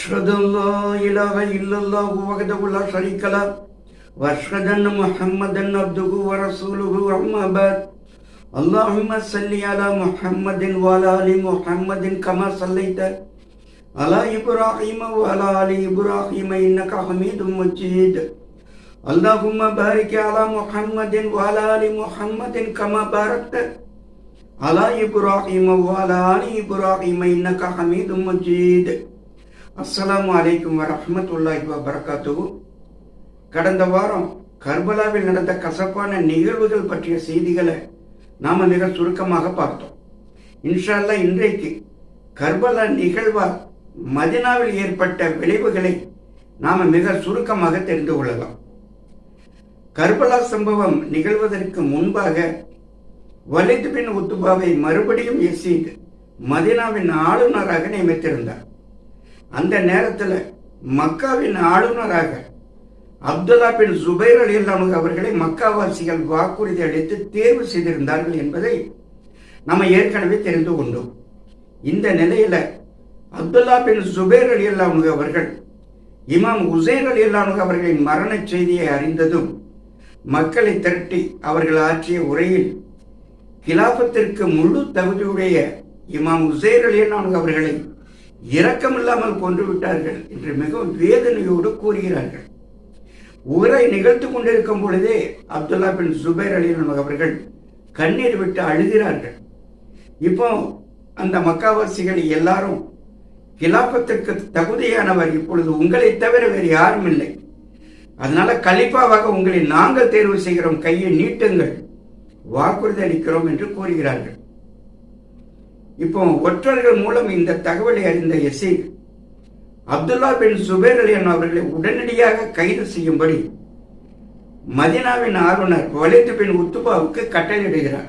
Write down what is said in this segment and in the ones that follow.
وأشهد أن لا إله إلا الله وحده لا شريك له وأشهد أن محمدا عبده ورسوله أما بعد. اللهم صل على محمد وعلى آل محمد كما صليت على إبراهيم وعلى آل إبراهيم إنك حميد مجيد. اللهم بارك على محمد وعلى آل محمد كما باركت على إبراهيم وعلى آل إبراهيم إنك حميد مجيد. அஸ்ஸலாமு அலைக்கும் வரமத்துல்லாஹி வரகாத்து கடந்த வாரம் கர்பலாவில் நடந்த கசப்பான நிகழ்வுகள் பற்றிய செய்திகளை நாம மிக சுருக்கமாக பார்த்தோம். இன்ஷால்லா இன்றைக்கு கர்பலா நிகழ்வால் மதினாவில் ஏற்பட்ட விளைவுகளை நாம மிக சுருக்கமாக தெரிந்து கொள்ளலாம். கர்பலா சம்பவம் நிகழ்வதற்கு முன்பாக வலித் பின் உத்துபாவை மறுபடியும் எசீத் மதினாவின் ஆளுநராக நியமித்திருந்தார். அந்த நேரத்தில் மக்காவின் ஆளுநராக அப்துல்லா பின் சுபைர் அலி அல்லாமுக அவர்களை மக்காவாசிகள் வாக்குறுதி அளித்து தேர்வு செய்திருந்தார்கள் என்பதை நம்ம ஏற்கனவே தெரிந்து கொண்டோம். இந்த நிலையில அப்துல்லா பின் சுபைர் அலி அல்லாமுக அவர்கள் இமாம் உசேர் அலி அல்லாமுக அவர்களின் மரண செய்தியை அறிந்ததும் மக்களை திரட்டி அவர்கள் ஆற்றிய உரையில் கிலாபத்திற்கு முழு தகுதியுடைய இமாம் உசைர் அலி அல்லாமுக அவர்களை இரக்கமில்லாமல் கொன்று விட்டார்கள் என்று மிகவும் வேதனையோடு கூறுகிறார்கள். உரை நிகழ்த்து கொண்டிருக்கும் பொழுதே அப்துல்லா பின் சுபைர் அலி அவர்கள் கண்ணீர் விட்டு அழுகிறார்கள். இப்போ அந்த மக்காவாசிகள் எல்லாரும் கிலாபத்திற்கு தகுதியானவர் இப்பொழுது உங்களை தவிர வேறு யாரும் இல்லை. அதனால கலிப்பாவாக உங்களை நாங்கள் தேர்வு செய்கிறோம். கையை நீட்டுங்கள். வாக்குறுதி அளிக்கிறோம் என்று கூறுகிறார்கள். இப்போ ஒற்றர்கள் மூலம் இந்த தகவலை அறிந்த எசை அப்துல்லா பின் சுபேர் அலியன் அவர்களை உடனடியாக கைது செய்யும்படி மதினாவின் ஆளுநர் வலித்து பின் உத்துபாவுக்கு கட்டளையிடுகிறார்.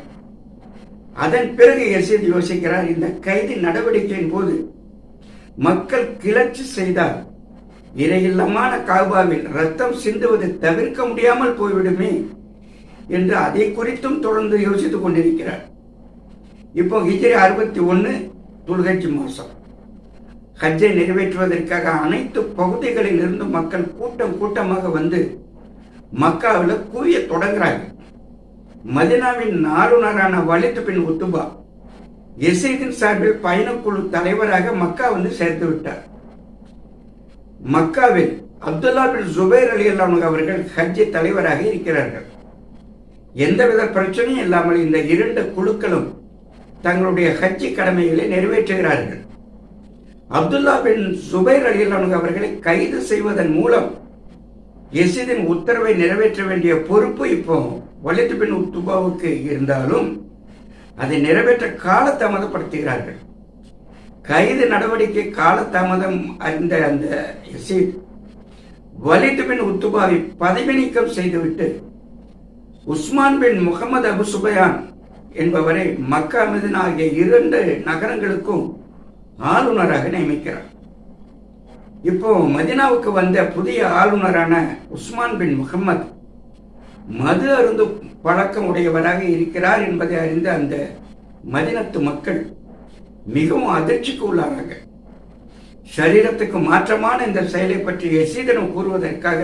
அதன் பிறகு எசீத் யோசிக்கிறார் இந்த கைது நடவடிக்கையின் போது மக்கள் கிளர்ச்சி செய்தால் இரையில்லமான காபாவில் ரத்தம் சிந்துவதை தவிர்க்க முடியாமல் போய்விடுமே என்று அதை குறித்தும் தொடர்ந்து யோசித்துக் கொண்டிருக்கிறார். இப்போ ஹிஜ்ரி அறுபத்தி ஒன்று துல்கட்சி மாதம் ஹஜ்ஜை நிறைவேற்றுவதற்காக அனைத்து பகுதிகளில் இருந்து மக்கள் கூட்டம் கூட்டமாக வந்து மக்காவில் கூவிய தொடங்குறாங்க. மதினாவின் ஆளுநரான வலித்து பின் உத்துபா எசைதின் சார்பில் பயணக்குழு தலைவராக மக்கா வந்து சேர்த்து விட்டார். மக்காவில் அப்துல்லா பின் ஜுபைர் அலி அல்லாமுக அவர்கள் ஹஜ்ஜை தலைவராக இருக்கிறார்கள். எந்தவித பிரச்சனையும் இல்லாமல் இந்த இரண்டு குழுக்களும் தங்களுடைய ஹஜ்ஜி கடமைகளை நிறைவேற்றுகிறார்கள். அப்துல்லா பின் சுபைர் அலிலானு அவர்களை கைது செய்வதன் மூலம் எசிதின் உத்தரவை நிறைவேற்ற வேண்டிய பொறுப்பு இப்போ வலித்து பின் உத்துபாவுக்கு இருந்தாலும் அதை நிறைவேற்ற காலதாமதப்படுத்துகிறார்கள். கைது நடவடிக்கை காலதாமதம் அறிந்த அந்த எசித் வலித்து பின் உத்துபாவை பதவி நீக்கம் செய்துவிட்டு உஸ்மான் பின் முகமது அபு சுபையான் என்பவரை மக்கா மிதின் ஆகிய இரண்டு நகரங்களுக்கும் ஆளுநராக நியமிக்கிறார். இப்போ மதினாவுக்கு வந்த புதிய ஆளுநரான உஸ்மான் பின் முகமது மது அருந்து பழக்கம் உடையவராக இருக்கிறார் என்பதை அறிந்த அந்த மதினத்து மக்கள் மிகவும் அதிர்ச்சிக்கு உள்ளாராங்க. சரீரத்துக்கு மாற்றமான இந்த செயலை பற்றி எசீதனம் கூறுவதற்காக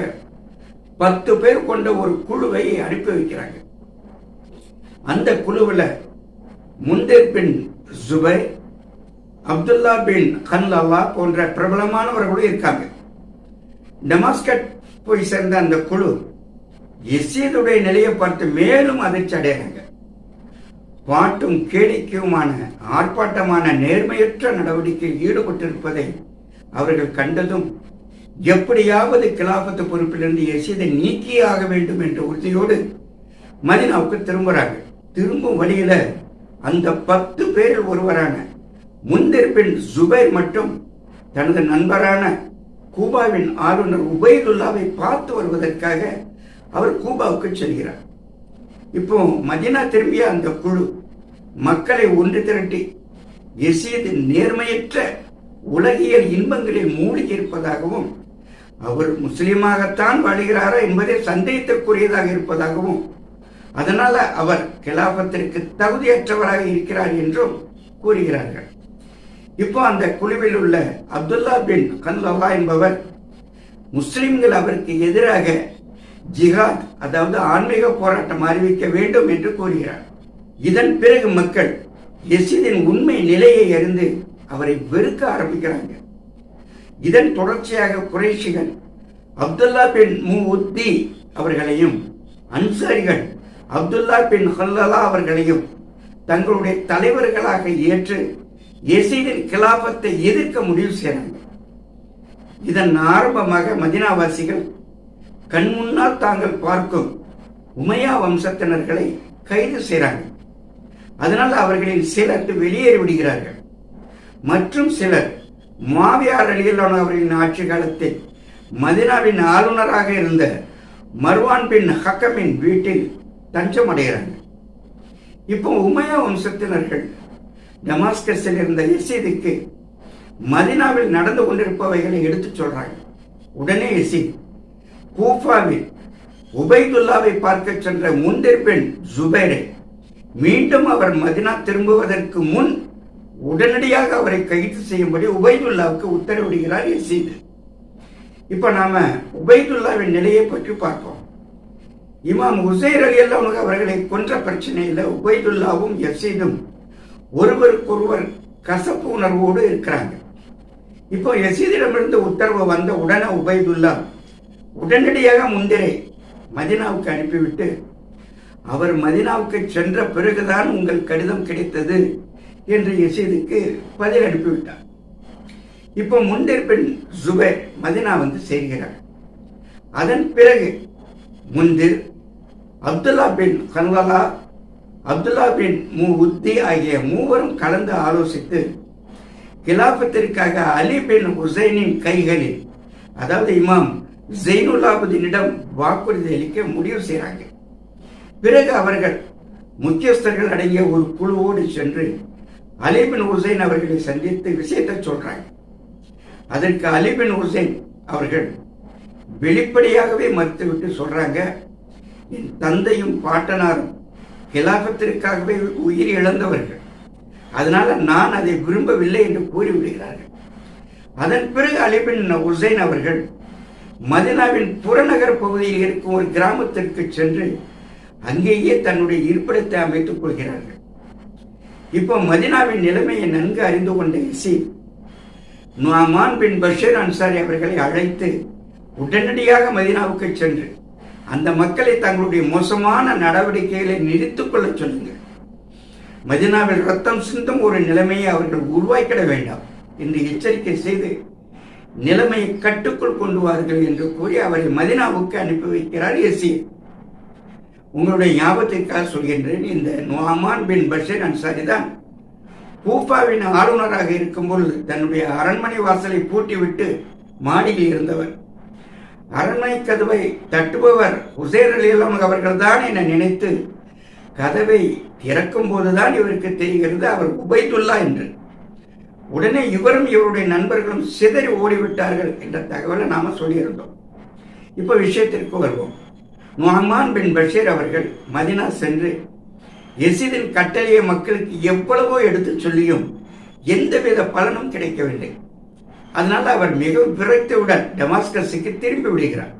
பத்து பேர் கொண்ட ஒரு குழுவை அனுப்பி வைக்கிறாங்க. அந்த குழுவில் முந்தேர் பின் ஜுபை அப்துல்லா பின் ஹன்லல்லா போன்ற பிரபலமானவர்களும் இருக்காங்க. டெமாஸ்கட் போய் சேர்ந்த அந்த குழு எசீதுடைய நிலையை பார்த்து மேலும் அதிர்ச்சி அடைகிறாங்க. பாட்டும் கேளிக்கையுமான ஆர்ப்பாட்டமான நேர்மையற்ற நடவடிக்கையில் ஈடுபட்டிருப்பதை அவர்கள் கண்டதும் எப்படியாவது கிலாபத்து பொறுப்பிலிருந்து எசீதை நீக்கியாக வேண்டும் என்ற உறுதியோடு மதினாவுக்கு திரும்புறாங்க திரும்பும் வழியில அந்த பத்து பேரில் ஒருவரான முன்திருப்பின் ஜுபைர் மட்டும் தனது நண்பரான கூபாவின் ஆளுநர் உபைதுல்லாவை பார்த்து வருவதற்காக அவர் கூபாவுக்கு செல்கிறார். இப்போ மதினா திரும்பிய அந்த குழு மக்களை ஒன்று திரட்டி எசீது நேர்மையற்ற உலகியல் இன்பங்களில் மூழ்கி இருப்பதாகவும் அவர் முஸ்லீமாகத்தான் வாழ்கிறாரா என்பதே சந்தேகத்திற்குரியதாக இருப்பதாகவும் அதனால அவர் கிலாபத்திற்கு தகுதியற்றவராக இருக்கிறார் என்றும் கூறுகிறார்கள். இப்போ அந்த குழுவில் உள்ள அப்துல்லா பின் கல்லா என்பவர் முஸ்லிம்கள் அவருக்கு எதிராக ஜிஹாத் அதாவது ஆன்மீக போராட்டம் அறிவிக்க வேண்டும் என்று கூறுகிறார். இதன் பிறகு மக்கள் எசிதின் உண்மை நிலையை அறிந்து அவரை வெறுக்க ஆரம்பிக்கிறாங்க. இதன் தொடர்ச்சியாக குறைஷிகள் அப்துல்லா பின் முத்தி அவர்களையும் அன்சாரிகள் அப்துல்லா பின் ஹல்லலா அவர்களையும் தங்களுடைய தலைவர்களாக ஏற்று எசீதின் கிலாபத்தை எதிர்க்க முடிவு செய்கிறாங்க இதன் ஆரம்பமாக மதினாவாசிகள் கண் முன்னால் தாங்கள் பார்க்கும் உமையா வம்சத்தினர்களை கைது செய்கிறாங்க அதனால் அவர்களில் சிலர் வெளியேறி விடுகிறார்கள். மற்றும் சிலர் மாவியார் அலியலான அவர்களின் ஆட்சி காலத்தில் மதினாவின் ஆளுநராக இருந்த மர்வான் பின் ஹக்கமின் வீட்டில் தஞ்சம் அடைகிறாங்க இப்போ உமையா வம்சத்தினர்கள் டமாஸ்கஸில் இருந்த எசீதுக்கு மதினாவில் நடந்து கொண்டிருப்பவைகளை எடுத்து சொல்றாங்க. உடனே எசி கூஃபாவில் உபைதுல்லாவை பார்க்க சென்ற முந்திர் பெண் ஜுபேரே மீண்டும் அவர் மதினா திரும்புவதற்கு முன் உடனடியாக அவரை கைது செய்யும்படி உபைதுல்லாவுக்கு உத்தரவிடுகிறார் எசீது. இப்ப நாம உபைதுல்லாவின் நிலையை பற்றி பார்ப்போம். இமாம் உசைர் அலி அல்லாஹ் அவர்களை கொன்ற பிரச்சனையில் உபைதுல்லாவும் யசீதும் ஒருவருக்கொருவர் கசப்பு உணர்வோடு இருக்கிறாங்க. இப்போ யசீதிடமிருந்து உத்தரவு வந்த உடனே உபைதுல்லா உடனடியாக முந்திரை மதினாவுக்கு அனுப்பிவிட்டு அவர் மதினாவுக்கு சென்ற பிறகுதான் உங்கள் கடிதம் கிடைத்தது என்று யசீதுக்கு பதில் அனுப்பிவிட்டார். இப்போ பெண் ஜுபேர் மதினா வந்து சேர்கிறார். அதன் பிறகு முந்திர் அப்துல்லா பின் கன்வலா அப்துல்லா பின் மு உத்தி ஆகிய மூவரும் கலந்து ஆலோசித்து கிலாபத்திற்காக அலி பின் ஹுசைனின் கைகளில் அதாவது இமாம் ஜெயினுல்லாபுதீனிடம் வாக்குறுதி அளிக்க முடிவு செய்கிறாங்க. பிறகு அவர்கள் முக்கியஸ்தர்கள் அடங்கிய ஒரு குழுவோடு சென்று அலிபின் ஹுசைன் அவர்களை சந்தித்து விஷயத்தை சொல்றாங்க. அதற்கு அலிபின் ஹுசைன் அவர்கள் வெளிப்படையாகவே மறுத்துவிட்டு சொல்றாங்க என் தந்தையும் பாட்டனாரும் கிலாபத்திற்காகவே உயிர் இழந்தவர்கள். அதனால நான் அதை விரும்பவில்லை என்று கூறிவிடுகிறார்கள். அதன் பிறகு அலிபின் ஹுசைன் அவர்கள் மதினாவின் புறநகர் பகுதியில் இருக்கும் ஒரு கிராமத்திற்கு சென்று அங்கேயே தன்னுடைய இருப்பிடத்தை அமைத்துக் கொள்கிறார்கள். இப்போ மதினாவின் நிலைமையை நன்கு அறிந்து கொண்ட இசி நுவாமான் பின் பஷீர் அன்சாரி அவர்களை அழைத்து உடனடியாக மதினாவுக்கு சென்று அந்த மக்களை தங்களுடைய மோசமான நடவடிக்கைகளை நிறுத்திக் கொள்ள சொல்லுங்கள். மதினாவில் ரத்தம் சிந்தும் ஒரு நிலைமையை அவர்கள் உருவாக்கிட வேண்டாம் என்று எச்சரிக்கை செய்து நிலைமையை கட்டுக்குள் கொண்டு வார்கள் என்று கூறி அவரை மதினாவுக்கு அனுப்பி வைக்கிறார் எசீர் உங்களுடைய ஞாபகத்திற்காக சொல்கின்றேன் இந்த நுவாமான் பின் பஷீர் அன்சாரி தான் கூஃபாவின் ஆளுநராக இருக்கும் பொழுது தன்னுடைய அரண்மனை வாசலை பூட்டிவிட்டு மாடியில் இருந்தவர். அரண்மனை கதவை தட்டுபவர் உசேர் அலி அவர்கள் தான் என நினைத்து கதவை திறக்கும் போதுதான் இவருக்கு தெரிகிறது அவர் உபைத்துள்ளா என்று. உடனே இவரும் இவருடைய நண்பர்களும் சிதறி ஓடிவிட்டார்கள் என்ற தகவலை நாம சொல்லியிருந்தோம். இப்ப விஷயத்திற்கு வருவோம். நுஹமான் பின் பஷீர் அவர்கள் மதினா சென்று எசிதின் கட்டளையை மக்களுக்கு எவ்வளவோ எடுத்து சொல்லியும் எந்தவித பலனும் கிடைக்கவில்லை. அதனால அவர் மிகவும் விரைத்தவுடன் டெமாஸ்கஸுக்கு திரும்பி விடுகிறார்.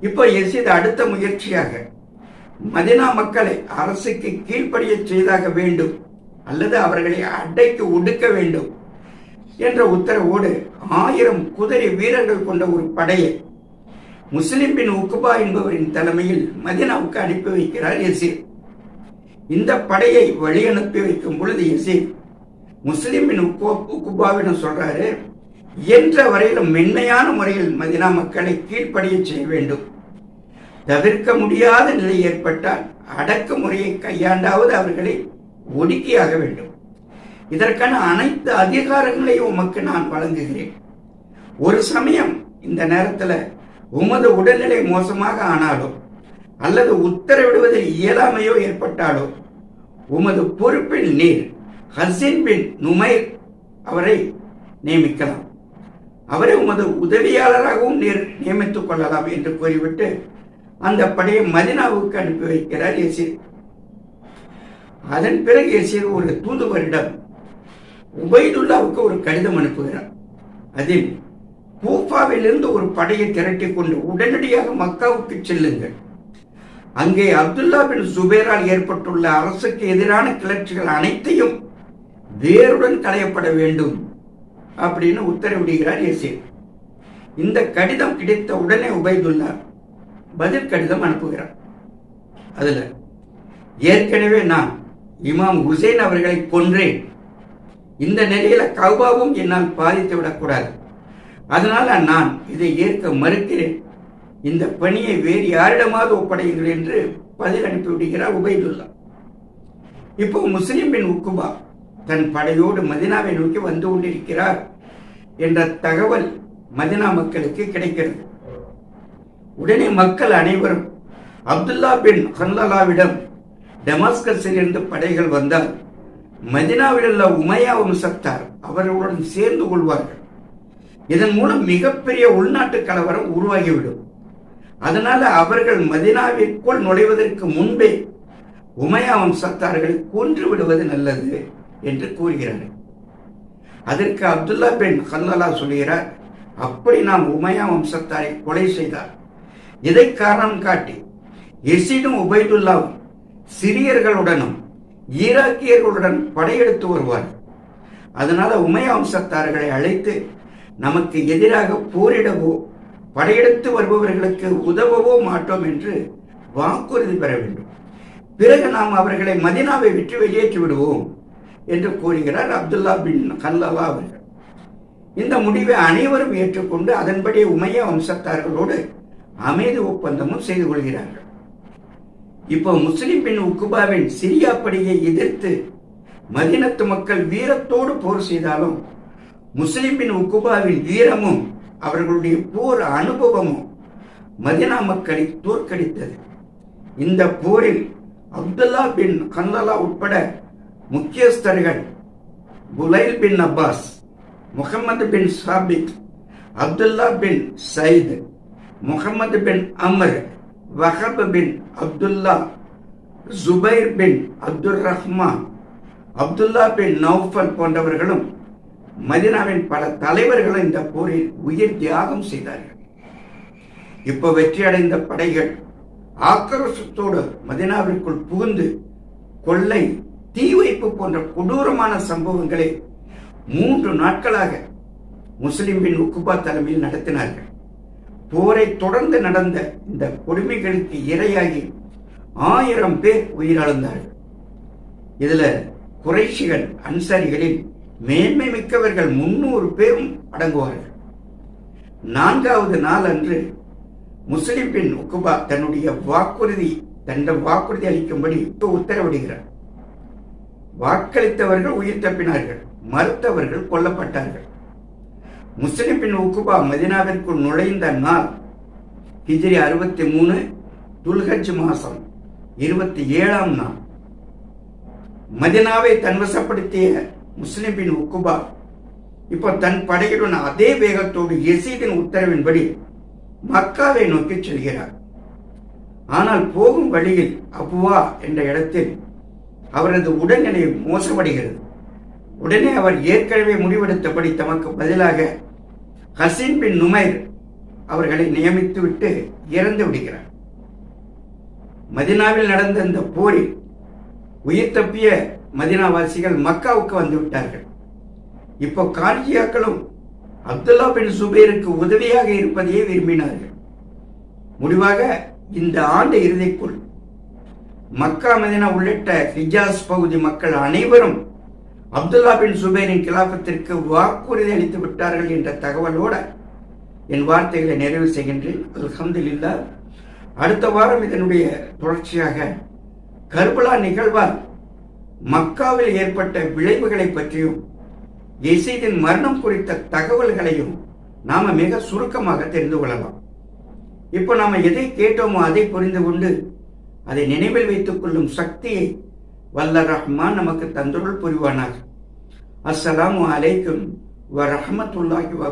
இப்போ எசித் அடுத்த முயற்சியாக மதினா மக்களை அரசுக்கு கீழ்ப்படிய செய்தாக வேண்டும் அல்லது அவர்களை அடைக்கு ஒடுக்க வேண்டும் என்ற உத்தரவோடு ஆயிரம் குதிரை வீரர்கள் கொண்ட ஒரு படையை முஸ்லிம் பின் உக்குபா என்பவரின் தலைமையில் மதினாவுக்கு அனுப்பி வைக்கிறார் எசீர் இந்த படையை வழி அனுப்பி வைக்கும் பொழுது எசீர் முஸ்லிம் பின் உக்குபாவிடம் சொல்றாரு என்ற வரையிலும் மென்மையான முறையில் மதினா மக்களை கீழ்ப்படிய செய்ய வேண்டும். தவிர்க்க முடியாத நிலை ஏற்பட்டால் அடக்கு முறையை கையாண்டாவது அவர்களை ஒடுக்கியாக வேண்டும். இதற்கான அனைத்து அதிகாரங்களையும் உமக்கு நான் வழங்குகிறேன். ஒரு சமயம் இந்த நேரத்தில் உமது உடல்நிலை மோசமாக ஆனாலோ அல்லது உத்தரவிடுவதில் இயலாமையோ ஏற்பட்டாலோ உமது பொறுப்பில் நீர் ஹசின் பின் நுமைர் அவரை நியமிக்கலாம். அவரை உமது உதவியாளராகவும் நியமித்துக் கொள்ளலாம் என்று கூறிவிட்டு அந்த படையை மதினாவுக்கு அனுப்பி வைக்கிறார் எசீர் அதன் பிறகு எசீர் ஒரு தூதுவரிடம் உபைதுல்லாவுக்கு ஒரு கடிதம் அனுப்புகிறார். அதில் கூஃபாவிலிருந்து ஒரு படையை திரட்டிக் கொண்டு உடனடியாக மக்காவுக்கு செல்லுங்கள். அங்கே அப்துல்லா பின் சுபேரால் ஏற்பட்டுள்ள அரசுக்கு எதிரான கிளர்ச்சிகள் அனைத்தையும் வேருடன் களையப்பட வேண்டும். அப்படின்னு உத்தரவிடுகிறார் எசீர் இந்த கடிதம் கிடைத்த உடனே உபைதுல்லா பதில் கடிதம் அனுப்புகிறார். அதுல ஏற்கனவே நான் இமாம் ஹுசேன் அவர்களை கொன்றேன். இந்த நிலையில கௌபாவும் என்னால் பாதித்து விடக்கூடாது. அதனால நான் இதை ஏற்க மறுக்கிறேன். இந்த பணியை வேறு யாரிடமாவது ஒப்படையுங்கள் என்று பதில் அனுப்பிவிடுகிறார் உபைதுல்லா. இப்போ முஸ்லிம் பின் உக்குபா. தன் படையோடு மதினாவை நோக்கி வந்து கொண்டிருக்கிறார் என்ற தகவல் மதினா மக்களுக்கு கிடைக்கிறது. உடனே மக்கள் அனைவரும் அப்துல்லா பின் ஹன்லலாவிடம் டெமாஸ்கஸில் இருந்து படைகள் வந்தால் மதினாவில் உள்ள உமையா வம்சத்தார் அவர்களுடன் சேர்ந்து கொள்வார்கள். இதன் மூலம் மிகப்பெரிய உள்நாட்டு கலவரம் உருவாகிவிடும். அதனால அவர்கள் மதினாவிற்குள் நுழைவதற்கு முன்பே உமையா வம்சத்தார்களை கொன்று விடுவது நல்லது. என்று கூறுகிறார்கள். அதற்கு அப்துல்லா பின் ஹல்லலா சொல்கிறார் அப்படி நாம் உமையா வம்சத்தாரை கொலை செய்தார் இதை காரணம் காட்டி எசிடும் உபைதுல்லாவும் சிரியர்களுடனும் ஈராக்கியர்களுடன் படையெடுத்து வருவார். அதனால உமையா வம்சத்தார்களை அழைத்து நமக்கு எதிராக போரிடவோ படையெடுத்து வருபவர்களுக்கு உதவவோ மாட்டோம் என்று வாக்குறுதி பெற வேண்டும். பிறகு நாம் அவர்களை மதினாவை விட்டு வெளியேற்றி விடுவோம் என்று கூறுகிறார் அப்துல்லா பின் கல்லலா அவர்கள். இந்த முடிவை அனைவரும் ஏற்றுக்கொண்டு அதன்படி உமைய வம்சத்தார்களோடு அமைதி ஒப்பந்தமும் செய்து கொள்கிறார்கள். இப்போ முஸ்லிம் பின் உக்குபாவின் சிரியா படியை எதிர்த்து மதினத்து மக்கள் வீரத்தோடு போர் செய்தாலும் முஸ்லிம் பின் உக்குபாவின் வீரமும் அவர்களுடைய போர் அனுபவமும் மதினா மக்களை தோற்கடித்தது. இந்த போரில் அப்துல்லா பின் கந்தலா உட்பட முக்கியஸ்தர்கள் புலைல் பின் அப்பாஸ் முகமது பின் சாபித் அப்துல்லா பின் சயித் முகமது பின் அமர் வஹப் பின் அப்துல்லா ஜுபைர் பின் அப்துல் ரஹ்மான் அப்துல்லா பின் நௌஃபல் போன்றவர்களும் மதினாவின் பல தலைவர்களும் இந்த போரில் உயிர் தியாகம் செய்தார்கள். இப்ப வெற்றியடைந்த படைகள் ஆக்கிரோஷத்தோடு மதினாவிற்குள் புகுந்து கொள்ளை தீ வைப்பு போன்ற கொடூரமான சம்பவங்களை மூன்று நாட்களாக முஸ்லிமின் உக்குபா தலைமையில் நடத்தினார்கள். போரை தொடர்ந்து நடந்த இந்த கொடுமைகளுக்கு இரையாகி ஆயிரம் பேர் உயிரிழந்தார்கள். இதுல குறைஷிகள் அன்சாரிகளில் மேன்மை மிக்கவர்கள் முன்னூறு பேரும் அடங்குவார்கள். நான்காவது நாள் அன்று முஸ்லிம் பெண் உக்குபா தன்னுடைய வாக்குறுதி தன்னிடம் வாக்குறுதி அளிக்கும்படி உத்தரவிடுகிறார். வாக்களித்தவர்கள் உயிர் தப்பினார்கள். மறுத்தவர்கள் கொல்லப்பட்டார்கள். முஸ்லிம் பின் உக்குபா மதினாவிற்குள் நுழைந்த நாள் ஹிஜ்ரி அறுபத்தி மூணு துல்ஹஜ் மாசம் இருபத்தி ஏழாம் நாள். மதினாவை தன்வசப்படுத்திய முஸ்லிம் பின் உக்குபா இப்போ தன் படையுடன் அதே வேகத்தோடு எசீதின் உத்தரவின்படி மக்காவை நோக்கி செல்கிறார். ஆனால் போகும் வழியில் அபுவா என்ற இடத்தில் அவரது உடல்நிலை மோசமடைகிறது. உடனே அவர் ஏற்கனவே முடிவெடுத்தபடி தமக்கு பதிலாக ஹசீன் பின் நுமைர் அவர்களை நியமித்து விட்டு இறந்து விடுகிறார். மதினாவில் நடந்த இந்த போரில் உயிர் தப்பிய மதினாவாசிகள் மக்காவுக்கு வந்து விட்டார்கள். இப்போ கார்ஜியாக்களும் அப்துல்லா பின் சுபேருக்கு உதவியாக இருப்பதையே விரும்பினார்கள். முடிவாக இந்த ஆண்டு இறுதிக்குள் மக்கா மதினா உள்ளிட்ட ஹிஜாஸ் பகுதி மக்கள் அனைவரும் அப்துல்லா பின் சுபேரின் கிலாபத்திற்கு வாக்குறுதி அளித்து விட்டார்கள் என்ற தகவலோடு என் வார்த்தைகளை நிறைவு செய்கின்றேன். அல்ஹம்துலில்லா. அடுத்த வாரம் இதனுடைய தொடர்ச்சியாக கர்பலா நிகழ்வால் மக்காவில் ஏற்பட்ட விளைவுகளை பற்றியும் எசீதின் மரணம் குறித்த தகவல்களையும் நாம மிக சுருக்கமாக தெரிந்து கொள்ளலாம். இப்போ நாம எதை கேட்டோமோ அதை புரிந்து கொண்டு அதை நினைவில் வைத்துக் கொள்ளும் சக்தியை வல்ல ரஹ்மான் நமக்கு தந்தருள் புரிவானாக. அஸ்ஸலாமு அலைக்கும் வ ரஹமத்துல்லாஹி வ